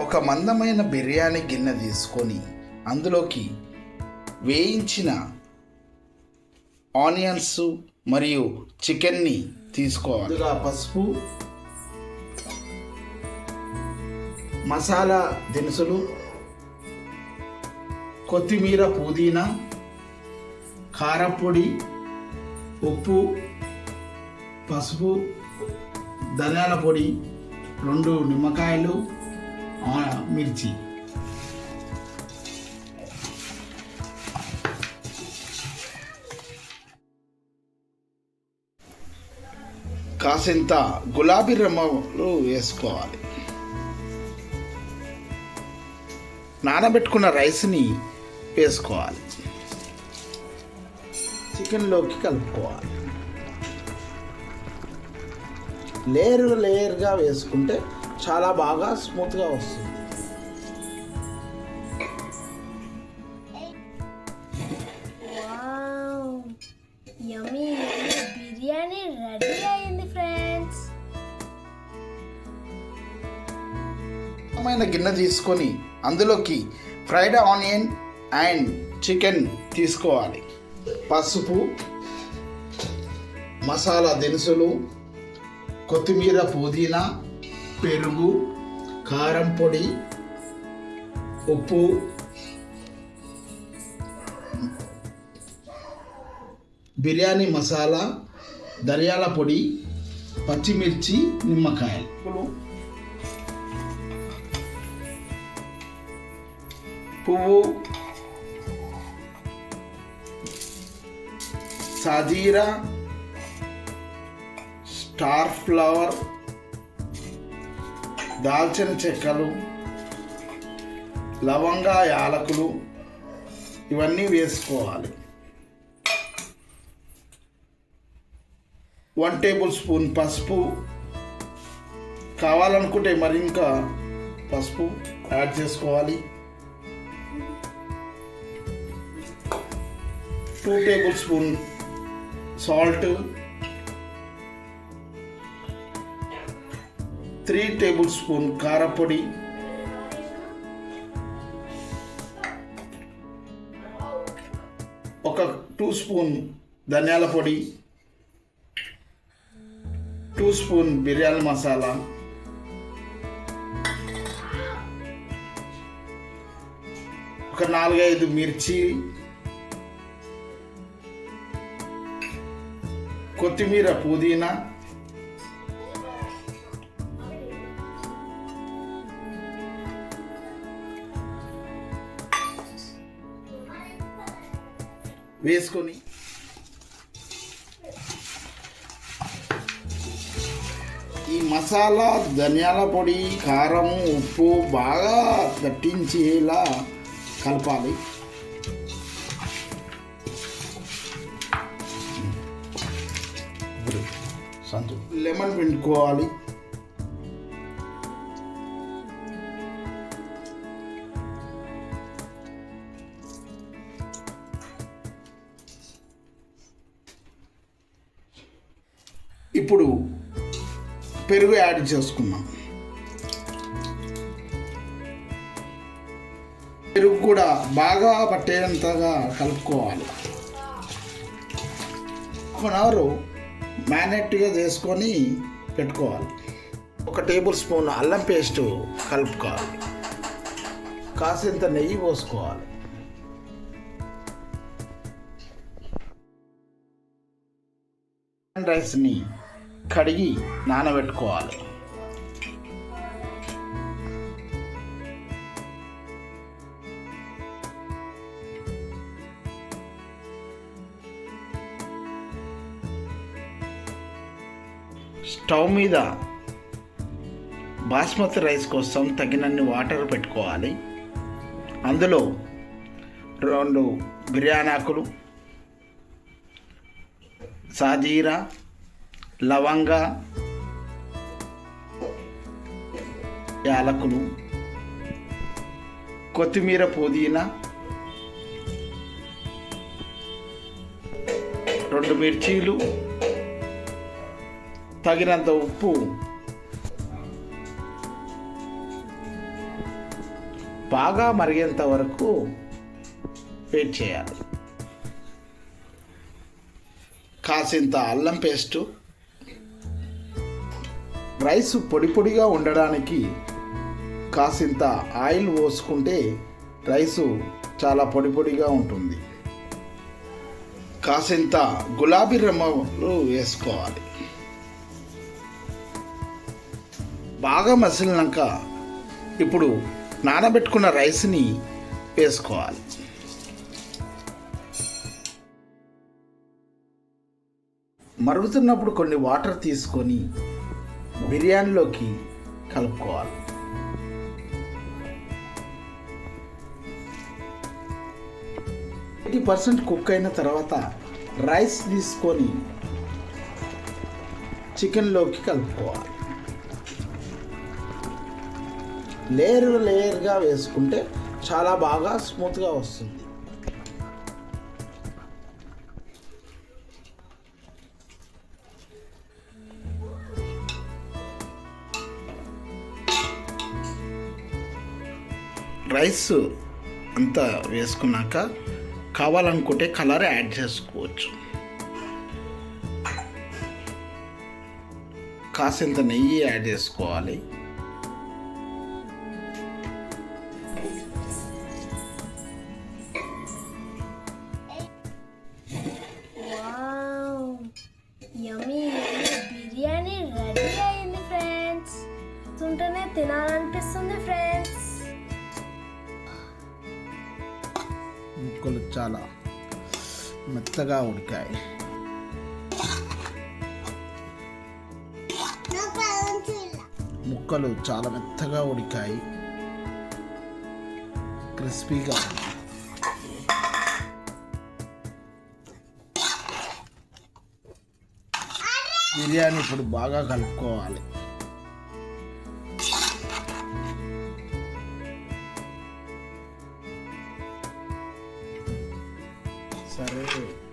ఒక మందమైన బిర్యానీ గిన్నె తీసుకొని అందులోకి వేయించిన ఆనియన్స్ మరియు చికెన్ని తీసుకోవాలి. పసుపు మసాలా దినుసులు కొత్తిమీర పుదీనా కారపొడి ఉప్పు పసుపు ధనియాల పొడి రెండు నిమ్మకాయలు మిర్చి. కాసింత గులాబీ రమ్మలు వేసుకోవాలి. నానబెట్టుకున్న రైస్ని వేసుకోవాలి. చికెన్లోకి కలుపుకోవాలి. లేయర్ లేయర్గా వేసుకుంటే చాలా బాగా స్మూత్గా వస్తుంది. యమ్మీ బిర్యానీ రెడీ అయింది ఫ్రెండ్స్. మైన గిన్నె తీసుకొని అందులోకి ఫ్రైడ్ ఆనియన్ అండ్ చికెన్ తీసుకోవాలి. పసుపు మసాలా దినుసులు కొత్తిమీర పుదీనా పెరుగు కారం పొడి ఉప్పు. బిర్యానీ మసాలా ధనియాల పొడి పచ్చిమిర్చి నిమ్మకాయలు పువ్వు. సాజీరా స్టార్ ఫ్లవర్ దాల్చిన చెక్కలు లవంగా యాలకులు ఇవన్నీ వేసుకోవాలి. వన్ టేబుల్ స్పూన్ పసుపు. కావాలనుకుంటే మరి ఇంకా పసుపు యాడ్ చేసుకోవాలి. Two table spoon salt. Three table spoon కారపొడి. ఒక టూ స్పూన్ ధనియాల పొడి. Two spoon biryani masala. ఒక నాలుగైదు మిర్చి. కొత్తిమీర పుదీనా. వేసుకొని. ఈ మసాలా ధనియాల పొడి కారం ఉప్పు బాగా దట్టించేలా కలపాలి. ఇప్పుడు సంతు లెమన్ పిండుకోవాలి. ఇప్పుడు పెరుగు యాడ్ చేసుకున్నాం పెరుగు కూడా బాగా పట్టేంతగా కలుపుకోవాలి. హాఫ్ అన్ అవర్ మ్యానెట్గా చేసుకొని పెట్టుకోవాలి. ఒక టేబుల్ స్పూన్ అల్లం పేస్ట్ కలుపుకోవాలి. కాసింత నెయ్యి పోసుకోవాలి. రైస్ని కడిగి నానబెట్టుకోవాలి. స్టవ్ మీద బాస్మతి రైస్ కోసం తగినన్ని వాటర్ పెట్టుకోవాలి. అందులో రెండు బిర్యానీ ఆకులు సాజీరా లవంగ యాలకులు కొత్తిమీర పుదీనా రెండు మిర్చీలు తగినంత ఉప్పు బాగా మరిగేంత వరకు వెయిట్ చేయాలి. కాసింత అల్లం పేస్టు రైస్ పొడి పొడిగా ఉండడానికి కాసింత ఆయిల్ పోసుకుంటే రైసు చాలా పొడి పొడిగా ఉంటుంది. కాసింత గులాబీ రమ్మలు వేసుకోవాలి. బాగా మసిలినాక ఇప్పుడు నానబెట్టుకున్న రైస్ని వేసుకోవాలి. మరుగుతున్నప్పుడు కొన్ని వాటర్ తీసుకొని బిర్యానీలోకి కలుపుకోవాలి. ఎయిటీ పర్సెంట్ కుక్ అయిన తర్వాత రైస్ తీసుకొని చికెన్లోకి కలుపుకోవాలి. లేయర్ లేయర్గా వేసుకుంటే చాలా బాగా స్మూత్గా వస్తుంది. రైస్ అంతా వేసుకున్నాక కావాలనుకుంటే కలర్ యాడ్ చేసుకోవచ్చు. కాసింత నెయ్యి యాడ్ చేసుకోవాలి. వావ్! బిర్యానీ రెడీ అయింది ఫ్రెండ్స్. చూస్తుంటేనే తినాలనిపిస్తుంది ఫ్రెండ్స్. ముక్కలు చాలా మెత్తగా ఉడికాయి. ముక్కలు చాలా మెత్తగా ఉడికాయి. క్రిస్పీగా. ఉంది. బిర్యానీ ఇప్పుడు బాగా కలుపుకోవాలి. సరే